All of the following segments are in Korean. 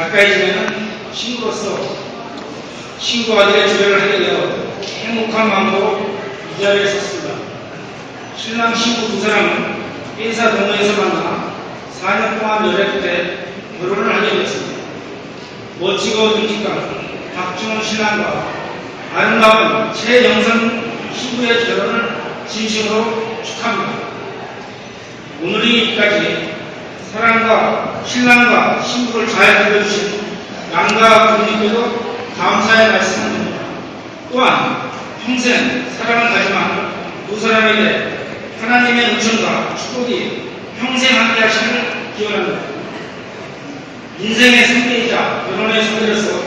가까이 지내는 친구로서 친구 아들의 주례를 하게 되어 행복한 마음으로 이 자리에 섰습니다. 신랑 신부 두 사람은 인사 동호회에서 만나 4년 동안 연애 끝에 결혼을 하게 되었습니다. 멋지고 듬직한 박중훈 신랑과 아름다운 최영선 신부의 결혼을 진심으로 축하합니다. 오늘이 여기까지 사랑과 신랑과 신부를 잘 보여주신 양가 부모님께도 감사의 말씀드립니다. 또한 평생 사랑을 가지만 두 사람에게 하나님의 은총과 축복이 평생 함께 하시길 기원합니다. 인생의 승리이자 결혼의 소리로서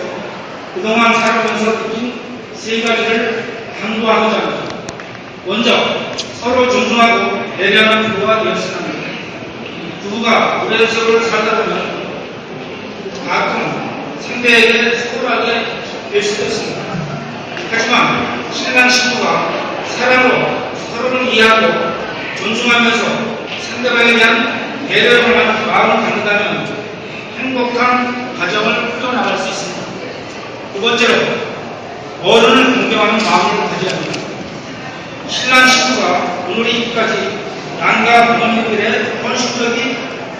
그동안 살아오면서 느낀 세 가지를 강조하고자 합니다. 먼저 서로 존중하고 배려하는 부부가 되었으면 합니다. 부부가 오랜 세월을 살다 보면 가끔 상대에게 소홀하게 될 수도 있습니다. 하지만 신랑 신부가 사랑으로 서로를 이해하고 존중하면서 상대방에 대한 배려를 하는 마음을 갖는다면 행복한 가정을 꾸려나갈 수 있습니다. 두 번째로 어른을 존경하는 마음을 가져야 합니다. 신랑 신부가 오늘 이기까지 양가 부모님들의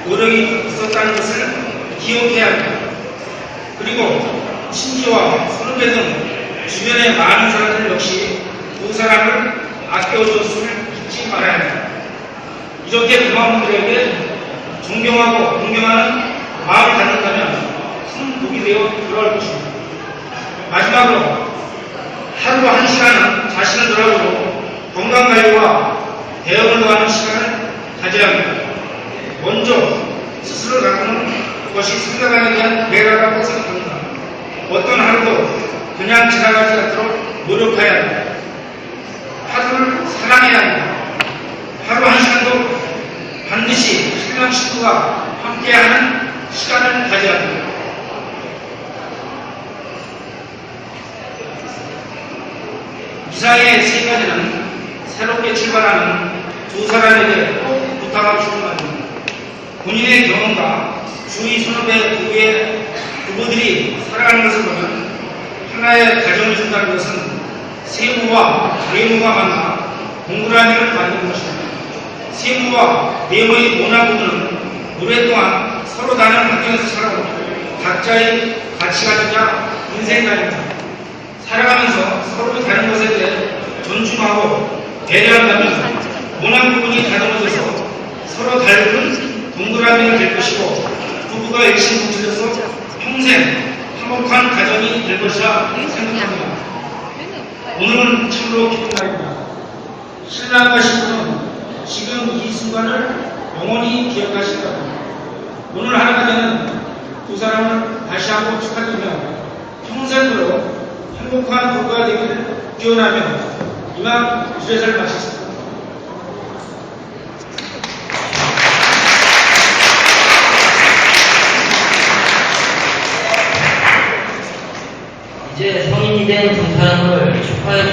노력이 있었다는 것을 기억해야 합니다. 그리고 친지와 선후배 등 주변의 많은 사람들 역시 두 사람을 아껴줬음을 잊지 말아야 합니다. 이렇게 부모님들에게 존경하고 공경하는 마음을 갖는다면 큰 복이 되어 돌아올 것입니다. 마지막으로 하루 한 시간은 자신을 돌아보고 건강관리와 대응을 더하는 시간을 가져야 합니다. 먼저 스스로를 가꾸는 것이 상대방에 대한 배려라고 생각합니다. 어떤 하루도 그냥 지나가지 않도록 노력해야 합니다. 하루를 사랑해야 합니다. 하루 한 시간도 반드시 신랑 식구가 함께하는 시간을 가져야 합니다. 이상의 세 가지는 새롭게 출발하는 두 사람에게 꼭 부탁하고 싶은 말입니다. 본인의 경험과 주위 선후배 부부의 부부들이 살아가는 것을 보면 하나의 가정을 준다는 것은 세무와 내무가 만나 동그라미를 만드는 것입니다. 세무와 내무의 모나부들은 오랫동안 서로 다른 환경에서 살아온 각자의 가치가 되자 인생관입니다. 살아가면서 서로 다른 것에 대해 존중하고 배려한다면 모난 부분이 다듬어져서 동그라미가 될 것이고 부부가 일심동체로서 평생 화목한 가정이 될 것이라 생각합니다. 오늘은 참으로 기쁜 날입니다. 신랑과 신부는 지금 이 순간을 영원히 기억하실 겁니다. 오늘 하루가 되는 두 사람을 다시 한번 축하드리며 평생으로 행복한 부부가 되기를 기원하며 이만 주례사를 마쳤습니다. 이제 성인이 된두 사람을 축하해